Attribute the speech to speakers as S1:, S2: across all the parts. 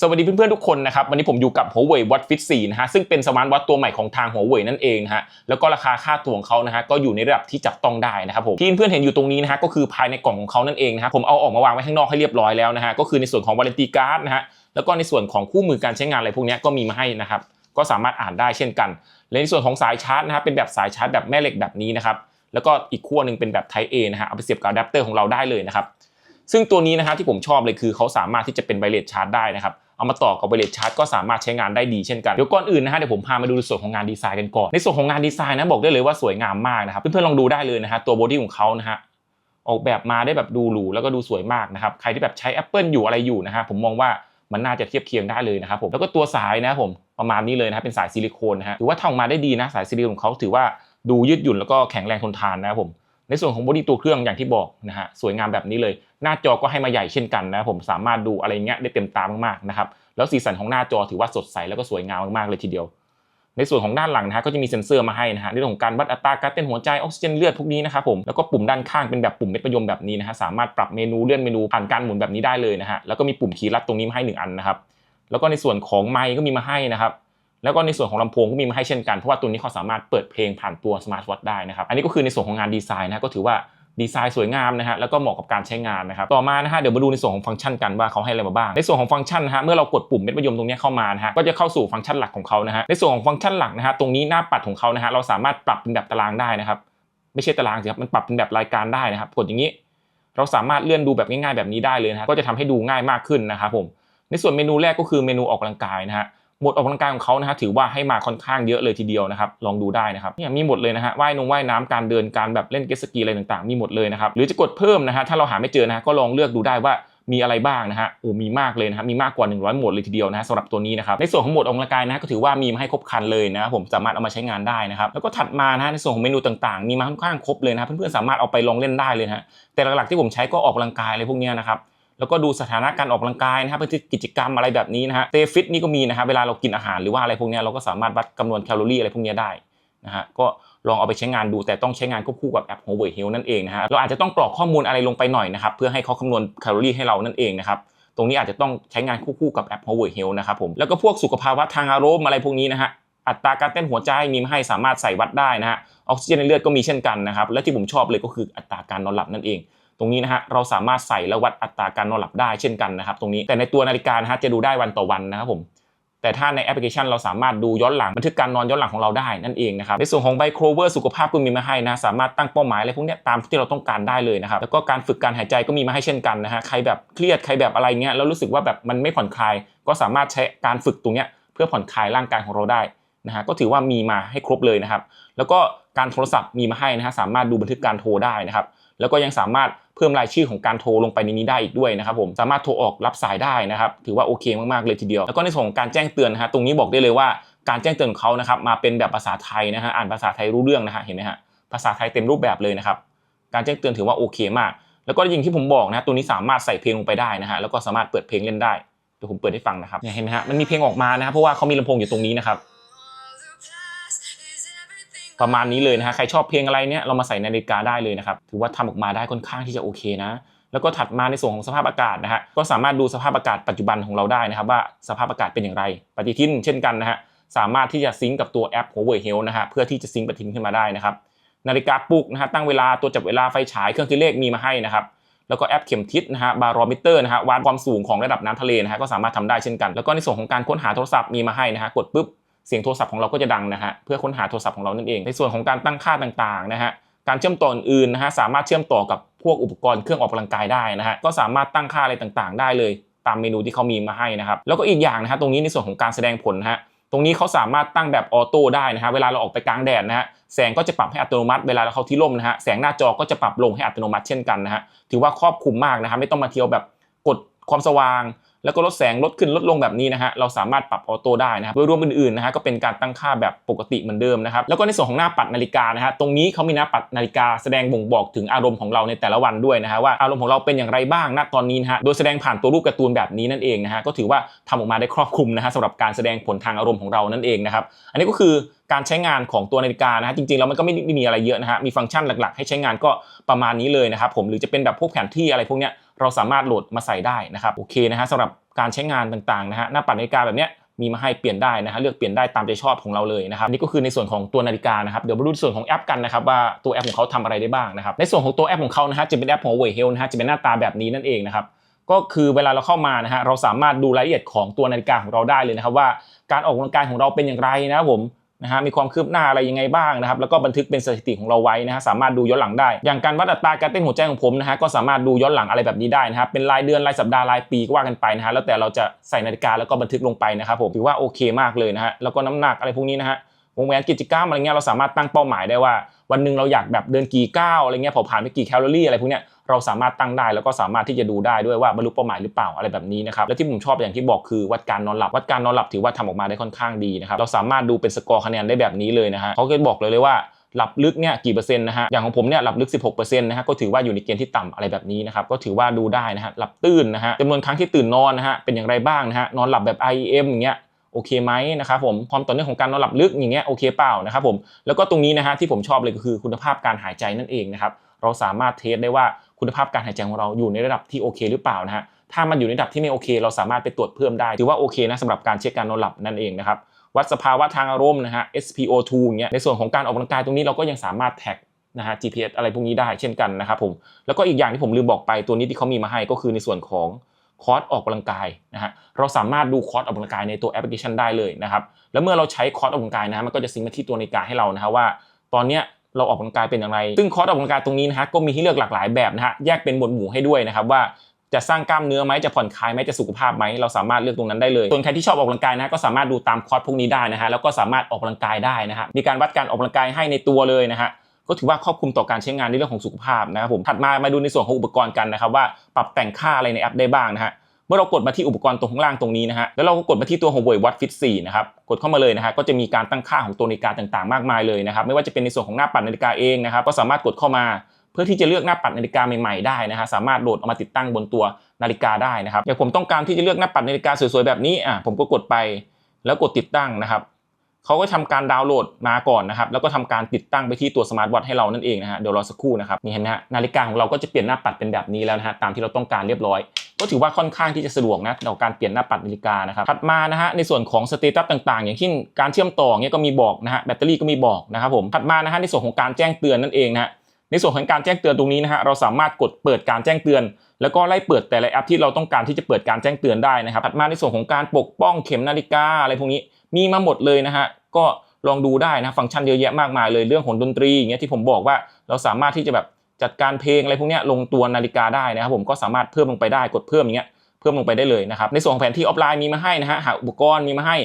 S1: สวัสดีเพื่อนๆทุกคนนะครับวันนี้ผมอยู่กับ Huawei Watch Fit 4นะฮะซึ่งเป็นสมาร์ทวอทตัวใหม่ของทาง Huawei นั่นเองนะฮะแล้วก็ราคาค่าตัวของเขานะฮะก็อยู่ในระดับที่จับต้องได้นะครับผมที่เพื่อนๆเห็นอยู่ตรงนี้นะฮะก็คือภายในกล่องของเขานั่นเองนะฮะผมเอาออกมาวางไว้ข้างนอกให้เรียบร้อยแล้วนะฮะก็คือในส่วนของ warranty card นะฮะแล้วก็ในส่วนของคู่มือการใช้งานอะไรพวกนี้ก็มีมาให้นะครับก็สามารถอ่านได้เช่นกันและในส่วนของสายชาร์จนะฮะเป็นแบบสายชาร์จแบบแม่เหล็กแบบนี้นะครับแล้วก็อีกขั้วหนึ่งเป็นแบบ Type A นะฮะเอาไปเสียบกับอะแดปเตอร์ของเราได้เลยนะครับซึ่งตัวนี้นะฮะที่ผมชอบเลยคือเขาสามารถที่จะเป็นไวเลสชาร์จได้นะครับ เอามาต่อกับไวเลสชาร์จก็สามารถใช้งานได้ดีเช่นกัน เดี๋ยวก่อนอื่นนะฮะเดี๋ยวผมพามาดูส่วนของงานดีไซน์กันก่อน ในส่วนของงานดีไซน์นะบอกได้เลยว่าสวยงามมากนะครับ เพื่อนๆลองดูได้เลยนะฮะตัวบอดี้ของเขานะฮะออกแบบมาได้แบบดูหรูแล้วก็ดูสวยมากนะครับใครที่แบบใช้ Apple อยู่อะไรอยู่นะฮะผมมองว่ามันน่าจะเทียบเคียงได้เลยนะครับผมแล้วก็ตัวสายนะผมประมาณนี้เลยนะครับเป็นสายซิลิโคนนะฮะถือว่าทำออกมาได้ดีนะสายซิลิโคนของเขาถือว่าดูยืดหยุ่นแล้วก็แข็งแรงทนทานนะครับผม ในส่วนของบอดี้ตัวเครื่องอย่างที่บอกนะฮะสวยงามแบบนี้เลย หน้าจอก็ให้มาใหญ่เช่นกันนะผมสามารถดูอะไรเงี้ยได้เต็มตามากๆนะครับแล้วสีสันของหน้าจอถือว่าสดใสแล้วก็สวยงามมากๆเลยทีเดียว ในส่วนของด้านหลังนะฮะก็จะมีเซ็นเซอร์มาให้นะฮะในเรื่องของการวัดอัตราการเต้นหัวใจออกซิเจนเลือดพวกนี้นะครับผมแล้วก็ปุ่มด้านข้างเป็นแบบปุ่มเม็ดมะยมแบบนี้นะฮะสามารถปรับเมนูเลื่อนเมนูผ่านการหมุนแบบนี้ได้เลยนะฮะแล้วก็มีปุ่มคีย์ลัดตรงนี้มาให้หนึ่งอันนะครับแล้วก็ในส่วนของไมค์ก็มีมาให้นะครับ แล้วก็ในส่วนของลำโพงก็มีมาให้เช่นกันเพราะว่าตัวนี้เขาสามารถเปิดเพลงผ่านตัวสมาร์ทวอทได้นะครับอันนี้ก็คือในส่วนของงานดีไซน์นะก็ถือว่าดีไซน์สวยงามนะฮะแล้วก็เหมาะกับการใช้งานนะครับต่อมานะฮะเดี๋ยวมาดูในส่วนของฟังก์ชันกันว่าเขาให้อะไรมาบ้าง ในส่วนของฟังก์ชันนะฮะเมื่อเรากดปุ่มเม็ดมะยมตรงนี้เข้ามานะฮะก็จะเข้าสู่ฟังก์ชันหลักของเขานะฮะในส่วนของฟังก์ชันหลักนะฮะตรงนี้หน้าปัดของเขานะฮะเราสามารถปรับเป็นแบบตารางได้นะครับไม่ใช่ตารางสิครับมันปรับเป็นแบบรายการได้นะครับกดอย่างนี้ เราสามารถเลื่อนดูแบบง่ายๆแบบนี้ได้เลยนะฮะก็จะทำให้ดูง่ายมากขึ้นนะครับผมในส่วนเมนูแรกก็คือเมนูออกกำลังกายนะฮะ หมดออกกำลังกายของเขานะฮะถือว่าให้มาค่อนข้างเยอะเลยทีเดียวนะครับลองดูได้นะครับเนี่ยมีหมดเลยนะฮะว่ายนงว่ายน้ำการเดินการแบบเล่นเกตสกีอะไรต่างๆ มีหมดเลยนะครับหรือจะกดเพิ่มนะฮะถ้าเราหาไม่เจอนะฮะก็ลองเลือกดูได้ว่ามีอะไรบ้างนะฮะโอ้มีมากเลยนะครับมีมากกว่า 100 หมวดเลยทีเดียวนะฮะสำหรับตัวนี้นะครับในส่วนของหมวดออกกำลังกายนะฮะก็ถือว่ามีมาให้ครบครันเลยนะครับผมสามารถเอามาใช้งานได้นะครับแล้วก็ถัดมานะฮะในส่วนของเมนูต่างๆ มีมาค่อนข้างครบเลยนะเพื่อนๆสามารถเอาไปลองเล่นได้เลยนะฮะแต่หลักๆที่ผมใช้ก็ออกกำลังกายอะไรพวกนี้นะครับ แล้วก็ดูสถานะการออกกำลังกายนะครับเพื่อกิจกรรมอะไรแบบนี้นะฮะเตฟิตนี่ก็มีนะฮะเวลาเรากินอาหารหรือว่าอะไรพวกนี้เราก็สามารถวัดจำนวนแคลอรี่อะไรพวกนี้ได้นะฮะก็ลองเอาไปใช้งานดูแต่ต้องใช้งานควบคู่กับแอป Huawei Health นั่นเองนะฮะเราอาจจะต้องกรอกข้อมูลอะไรลงไปหน่อยนะครับเพื่อให้เขาคำนวณแคลอรี่ให้เรานั่นเองนะครับตรงนี้อาจจะต้องใช้งานควบคู่กับแอป Huawei Health นะครับผมแล้วก็พวกสุขภาวะทางอารมณ์อะไรพวกนี้นะฮะอัตราการเต้นหัวใจมีมาให้สามารถใส่วัดได้นะฮะออกซิเจนในเลือดก็มีเช่นกันนะครับและที่ผมชอบเลยก็คืออัตราการนอนหลับนั่นเอง ตรงนี้นะฮะเราสามารถใส่และวัดอัตราการนอนหลับได้เช่นกันนะครับตรงนี้แต่ในตัวนาฬิกานะฮะจะดูได้วันต่อวันนะครับผมแต่ถ้าในแอปพลิเคชันเราสามารถดูย้อนหลังบันทึกการนอนย้อนหลังของเราได้นั่นเองนะครับในส่วนของไบโครเวอร์สุขภาพก็มีมาให้นะสามารถตั้งเป้าหมายอะไรพวกนี้ตามที่เราต้องการได้เลยนะครับแล้วก็การฝึกการหายใจก็มีมาให้เช่นกันนะฮะใครแบบเครียดใครแบบอะไรเงี้ยแล้วรู้สึกว่าแบบมันไม่ผ่อนคลาย ก็สามารถใช้การฝึกตรงเนี้ยเพื่อผ่อนคลายร่างกายของเราได้นะฮะก็ถือว่ามีมาให้ครบเลยนะครับแล้วก็ การโทรศัพท์มีมาให้นะฮะสามารถดูบันทึกการโทรได้นะครับแล้วก็ยังสามารถเพิ่มรายชื่อของการโทรลงไปในนี้ได้อีกด้วยนะครับผมสามารถโทรออกรับสายได้นะครับถือว่าโอเคมากๆเลยทีเดียว แล้วก็ในส่วนของการแจ้งเตือนนะฮะตรงนี้บอกได้เลยว่าการแจ้งเตือนของเขานะครับมาเป็นแบบภาษาไทยนะฮะอ่านภาษาไทยรู้เรื่องนะฮะเห็นไหมฮะภาษาไทยเต็มรูปแบบเลยนะครับการแจ้งเตือนถือว่าโอเคมาก แล้วก็อย่างที่ผมบอกนะตัวนี้สามารถใส่เพลงลงไปได้นะฮะแล้วก็สามารถเปิดเพลงเล่นได้เดี๋ยวผมเปิดให้ฟังนะครับเนี่ยเห็นไหมฮะมันมีเพลงออกมานะครับเพราะว่าเขามีลำโพงอยู่ตรงนี้นะครับ ประมาณนี้เลยนะฮะใครชอบเพลงอะไรเนี่ยเรามาใส่นาฬิกาได้เลยนะครับถือว่าทำออกมาได้ค่อนข้างที่จะโอเคนะแล้วก็ถัดมาในส่วนของสภาพอากาศนะฮะก็สามารถดูสภาพอากาศปัจจุบันของเราได้นะครับว่าสภาพอากาศเป็นอย่างไร ปฏิทินเช่นกันนะฮะสามารถที่จะซิงก์กับตัวแอป Huawei Health นะฮะเพื่อที่จะซิงก์ปฏิทินขึ้นมาได้นะครับนาฬิกาปลุกนะฮะตั้งเวลาตัวจับเวลาไฟฉายเครื่องคิดเลขมีมาให้นะครับแล้วก็แอปเข็มทิศนะฮะบารอมิเตอร์นะฮะวัดความสูงของระดับน้ำทะเลนะฮะก็สามารถทำได้เช่นกัน แล้วก็ในส่วนของการค้นหาโทรศัพท์มีมาให้นะฮะกดปุ๊บ เสียงโทรศัพท์ของเราก็จะดังนะฮะเพื่อค้นหาโทรศัพท์ของเรานั่นเอง ในส่วนของการตั้งค่าต่างๆนะฮะการเชื่อมต่ออื่นนะฮะสามารถเชื่อมต่อกับพวกอุปกรณ์เครื่องออกกำลังกายได้นะฮะก็สามารถตั้งค่าอะไรต่างๆ ได้เลยตามเมนูที่เขามีมาให้นะครับแล้วก็อีกอย่างนะฮะตรงนี้ในส่วนของการแสดงผลนะฮะตรงนี้เขาสามารถตั้งแบบออโต้ได้นะฮะเวลาเราออกไปกลางแดดนะฮะแสงก็จะปรับให้อัตโนมัติเวลาเราเข้าที่ร่มนะฮะแสงหน้าจอก็จะปรับลงให้อัตโนมัติเช่นกันนะฮะถือว่าครอบคลุมมากนะครับไม่ต้องมาเที่ยวแบบกดความสว่าง แล้วก็ลดแสงลดขึ้นลดลงแบบนี้นะฮะเราสามารถปรับออโต้ได้นะครับโดยรวมอื่นๆนะฮะก็เป็นการตั้งค่าแบบปกติเหมือนเดิมนะครับแล้วก็ในส่วนของหน้าปัดนาฬิกานะฮะตรงนี้เขามีหน้าปัดนาฬิกาแสดงบ่งบอกถึงอารมณ์ของเราในแต่ละวันด้วยนะฮะว่าอารมณ์ของเราเป็นอย่างไรบ้างณตอนนี้นะฮะโดยแสดงผ่านตัวรูปการ์ตูนแบบนี้นั่นเองนะฮะก็ถือว่าทำออกมาได้ครอบคลุมนะฮะสำหรับการแสดงผลทางอารมณ์ของเรานั่นเองนะครับอันนี้ก็คือการใช้งานของตัวนาฬิกานะฮะจริงๆแล้วมันก็ไม่ได้มีอะไรเยอะนะฮะมีฟังก์ชันหลักๆ ให้ใช้งานก็ประมาณนี้เลยนะครับผมหรือจะเป็นแบบพวกแผนที่อะไรพวกเนี้ย เราสามารถโหลดมาใส่ได้นะครับโอเคนะฮะสำหรับการใช้งานต่างๆนะฮะหน้าปัดนาฬิกาแบบเนี้ยมีมาให้เปลี่ยนได้นะฮะเลือกเปลี่ยนได้ตามใจชอบของเราเลยนะครับนี่ก็คือในส่วนของตัวนาฬิกานะครับเดี๋ยวมาดูในส่วนของแอปกันนะครับว่าตัวแอปของเขาทำอะไรได้บ้างนะครับในส่วนของตัวแอปของเขานะฮะจะเป็นแอปของ w e i Health นะฮะจะเป็นหน้าตาแบบนี้นั่นเองนะครับก็คือเวลาเราเข้ามานะฮะเราสามารถดูรายละเอียดของตัวนาฬิกาของเราได้เลยนะครับว่าการออกกำลังกายของเราเป็นอย่างไรนะผม นะฮะมีความคืบหน้าอะไรยังไงบ้างนะครับแล้วก็บันทึกเป็นสถิติของเราไว้นะฮะสามารถดูย้อนหลังได้ อย่างการวัดอัตราการเต้นหัวใจของผมนะฮะก็สามารถดูย้อนหลังอะไรแบบนี้ได้นะครับเป็นรายเดือนรายสัปดาห์รายปีก็ว่ากันไปนะฮะแล้วแต่เราจะใส่นาฬิกาแล้วก็บันทึกลงไปนะครับผมถือว่าโอเคมากเลยนะฮะแล้วก็น้ำหนักอะไรพวกนี้นะฮะ วงแหวนกิจกรรมอะไรเงี้ยเราสามารถตั้งเป้าหมายได้ว่า วันหนึ่งเราอยากแบบเดินกี่ก้าวอะไรเงี้ยเผาผ่านไปกี่แคลอรี่อะไรพวกเนี้ยเราสามารถตั้งได้แล้วก็สามารถที่จะดูได้ด้วยว่าบรรลุเป้าหมายหรือเปล่าอะไรแบบนี้นะครับและที่ผมชอบอย่างที่บอกคือวัดการนอนหลับวัดการนอนหลับถือว่าทำออกมาได้ค่อนข้างดีนะครับเราสามารถดูเป็นสกอร์คะแนนได้แบบนี้เลยนะฮะเขาก็บอกเลยเลยว่าหลับลึกเนี่ยกี่เปอร์เซ็นต์นะฮะอย่างของผมเนี่ยหลับลึก 16%นะฮะก็ถือว่าอยู่ในเกณฑ์ที่ต่ำอะไรแบบนี้นะครับก็ถือว่าดูได้นะฮะหลับตื่นนะฮะจำนวนครั้งที่ตื่นนอนนะฮะเป็นอย่างไรบ้างนะฮะนอนหลับแบบ IEM อย่างเงี้ย โอเคไหมนะครับผมความต่อเนื่องของการนอนหลับลึกอย่างเงี้ยโอเคเปล่านะครับผมแล้วก็ตรงนี้นะฮะที่ผมชอบเลยก็คือคุณภาพการหายใจนั่นเองนะครับเราสามารถเทสได้ว่าคุณภาพการหายใจของเราอยู่ในระดับที่โอเคหรือเปล่านะฮะถ้ามันอยู่ในระดับที่ไม่โอเค เราสามารถไปตรวจเพิ่มได้ถือว่าโอเคนะสำหรับการเช็คการนอนหลับนั่นเองนะครับวัดสภาวะทางอารมณ์นะฮะ SpO2 อย่างเงี้ยในส่วนของการออกกำลังกายตรงนี้เราก็ยังสามารถแท็กนะฮะ GPS อะไรพวกนี้ได้เช่นกันนะครับผมแล้วก็อีกอย่างที่ผมลืมบอกไปตัวนี้ที่เขามีมาให้ก็คือในส่วนของ คอร์สออกกำลังกายนะฮะเราสามารถดูคอร์สออกกำลังกายในตัวแอปพลิเคชันได้เลยนะครับแล้วเมื่อเราใช้คอร์สออกกำลังกายนะฮะมันก็จะซิงค์มาที่ตัวนาฬิกาให้เรานะฮะว่า ตอนเนี้ยเราออกกำลังกายเป็นอย่างไร ซึ่งคอร์สออกกำลังกายตรงนี้นะฮะก็มีให้เลือกหลากหลายแบบนะฮะแยกเป็นหมวดหมู่ให้ด้วยนะครับว่าจะสร้างกล้ามเนื้อไหมจะผ่อนคลายไหมจะสุขภาพไหมเราสามารถเลือกตรงนั้นได้เลย ส่วนใครที่ชอบออกกำลังกายนะก็สามารถดูตามคอร์สพวกนี้ได้นะฮะแล้วก็สามารถออกกำลังกายได้นะฮะมีการวัดการออกกำลังกายให้ในตัวเลยนะฮะ ก็ถือว่าครอบคลุมต่อการใช้งานในเรื่องของสุขภาพนะครับผมถัดมามาดูในส่วนของอุปกรณ์กันนะครับว่าปรับแต่งค่าอะไรในแอปได้บ้างนะฮะเมื่อเรากดมาที่อุปกรณ์ตรงข้างล่างตรงนี้นะฮะ แล้วเราก็กดมาที่ตัว Huawei Watch Fit 4 นะครับ กดเข้ามาเลยนะฮะ ก็จะมีการตั้งค่าของตัวนาฬิกาต่างๆ มากมายเลยนะครับ ไม่ว่าจะเป็นในส่วนของหน้าปัดนาฬิกาเองนะครับ ก็สามารถกดเข้ามา เพื่อที่จะเลือกหน้าปัดนาฬิกาใหม่ๆ ได้นะฮะ สามารถโหลดเอามาติดตั้งบนตัวนาฬิกาได้นะครับอย่างผมต้องการที่จะเลือกหน้าปัดนาฬิกาสวยๆ แบบนี้ อะ ผมก็กดไป แล้วกดติดตั้งนะครับ เขาก็ทำการดาวน์โหลดมาก่อนนะครับ แล้วก็ทำการติดตั้งไปที่ตัวสมาร์ทวอทให้เรานั่นเองนะฮะเดี๋ยวรอสักครู่นะครับนี่เห็นไหมฮะนาฬิกาของเราก็จะเปลี่ยนหน้าปัดเป็นแบบนี้แล้วนะฮะตามที่เราต้องการเรียบร้อย ก็ถือว่าค่อนข้างที่จะสะดวกนะต่อการเปลี่ยนหน้าปัดนาฬิกานะครับถัดมานะฮะในส่วนของสเตตัสต่าง ๆ อย่างเช่นการเชื่อมต่อเนี่ยก็มีบอกนะฮะแบตเตอรี่ก็มีบอกนะครับผมถัดมานะฮะในส่วนของการแจ้งเตือนนั่นเองนะฮะ ในส่วนของการแจ้งเตือนตรงนี้นะฮะเราสามารถกดเปิดการแจ้งเตือน แล้วก็ไล่เปิดแต่ละแอปที่เราต้องการที่จะเปิดการแจ้งเตือนได้นะครับถัดมาในส่วนของการปกป้องเข็มนาฬิกาอะไรพวกนี้มีมาหมดเลยนะฮะก็ลองดูได้นะฟังก์ชันเยอะแยะมากมายเลยเรื่องของดนตรีอย่างเงี้ยที่ผมบอกว่าเราสามารถที่จะแบบจัดการเพลงอะไรพวกนี้ลงตัวนาฬิกาได้นะครับผมก็สามารถเพิ่มลงไปได้กดเพิ่มอย่างเงี้ยเพิ่มลงไปได้เลยนะครับในส่วนของแผนที่ออฟไลน์มีมาให้นะฮะหาอุปกรณ์มีมาให้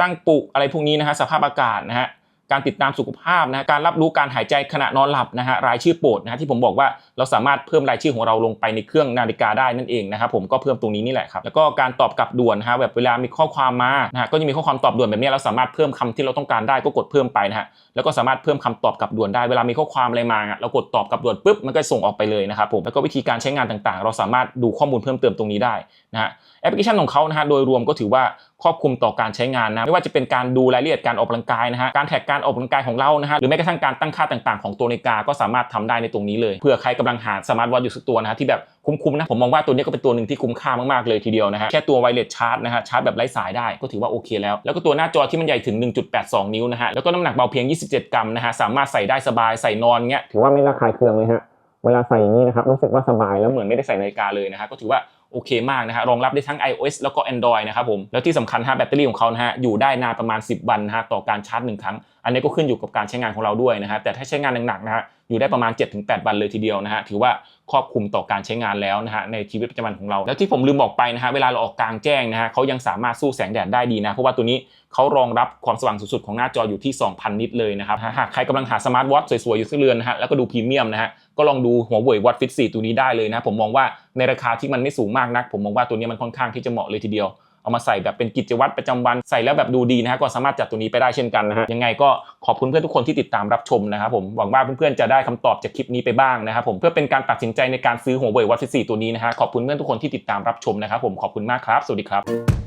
S1: ตั้งปลุกอะไรพวกนี้นะฮะสภาพอากาศนะฮะ การติดตามสุขภาพนะการรับรู้การหายใจขณะนอนหลับนะฮะรายชื่อโปรดนะฮะที่ผมบอกว่าเราสามารถเพิ่มรายชื่อของเราลงไปในเครื่องนาฬิกาได้นั่นเองนะครับผมก็เพิ่มตรงนี้นี่แหละครับแล้วก็การตอบกลับด่วนนะฮะแบบเวลามีข้อความมานะฮะก็จะมีข้อความตอบด่วนแบบนี้เราสามารถเพิ่มคำที่เราต้องการได้ก็กดเพิ่มไปนะฮะแล้วก็สามารถเพิ่มคำตอบกลับด่วนได้เวลามีข้อความอะไรมาอะเรากดตอบกลับด่วนปุ๊บมันก็ส่งออกไปเลยนะครับผมแล้วก็วิธีการใช้งานต่างๆ เราสามารถดูข้อมูลเพิ่มเติมตรงนี้ได้นะฮะแอปพลิเคชันของเขานะฮะโดยรวมก็ถือว่า ครอบคลุมต่อการใช้งานนะไม่ว่าจะเป็นการดูรายละเอียดการออกกำลังกายนะฮะการแท็กการออกกำลังกายของเรานะฮะหรือแม้กระทั่งการตั้งค่าต่างๆ ของตัวนาฬิกาก็สามารถทำได้ในตรงนี้เลยเผื่อใครกำลังหาสมาร์ทวอทอยู่สักตัวนะฮะที่แบบคุ้มๆนะผมมองว่าตัวนี้ก็เป็นตัวหนึ่งที่คุ้มค่ามากๆเลยทีเดียวนะฮะแค่ตัวไวเลสชาร์จนะฮะชาร์จแบบไร้สายได้ก็ถือว่าโอเคแล้ว แล้วก็ตัวหน้าจอที่มันใหญ่ถึง 1.82 นิ้วนะฮะแล้วก็น้ำหนักเบาเพียง 27 กรัมนะฮะสามารถใส่ได้สบายใส่นอนเงี้ยถือว่าไม่ระคายเคืองเลยฮะเวลาใส่อย่างนี้นะครับรู้สึกว่าสบายแล้วเหมือนไม่ได้ใส่นาฬิกาเลยนะฮะก็ถือว่า โอเคมากนะฮะรองรับได้ทั้ง iOS แล้วก็ Android นะครับผมแล้วที่สำคัญฮะแบตเตอรี่ของเขานะฮะอยู่ได้นานประมาณ 10 วันนะฮะต่อการชาร์จหนึ่งครั้ง อันนี้ก็ขึ้นอยู่กับการใช้งานของเราด้วยนะฮะแต่ถ้าใช้งานหนักๆนะฮะ อยู่ได้ประมาณ 7-8 วันเลยทีเดียวนะฮะถือว่าครอบคลุมต่อการใช้งานแล้วนะฮะในชีวิตประจำวันของเรา แล้วที่ผมลืมบอกไปนะฮะเวลาเราออกกลางแจ้งนะฮะเขายังสามารถสู้แสงแดดได้ดีนะ เพราะว่าตัวนี้เขารองรับความสว่างสูงสุดของหน้าจออยู่ที่ 2,000 นิตเลยนะครับหากใครกำลังหาสมาร์ทวอทสวยๆ อยู่สักเรือนนะฮะแล้วก็ดูพรีเมียมนะฮะก็ลองดูหัวเว่ยวัดฟิต4ตัวนี้ได้เลยนะผมมองว่าในราคาที่มันไม่สูงมากนัก ผมมองว่าตัวนี้มันค่อนข้างที่จะเหมาะเลยทีเดียว เอามาใส่แบบเป็นกิจวัตรประจำวันใส่แล้วแบบดูดีนะฮะก็สามารถจัดตัวนี้ไปได้เช่นกันนะฮะยังไงก็ขอบคุณเพื่อนทุกคนที่ติดตามรับชมนะครับผมหวังว่าเพื่อนๆจะได้คำตอบจากคลิปนี้ไปบ้างนะครับผมเพื่อเป็นการตัดสินใจในการซื้อหัวเว่ยวัดฟิต4ตัวนี้นะฮะขอบคุณเพื่อนทุกคนที่ติดตามรับชมนะครับผมขอบคุณมากครับ สวัสดีครับ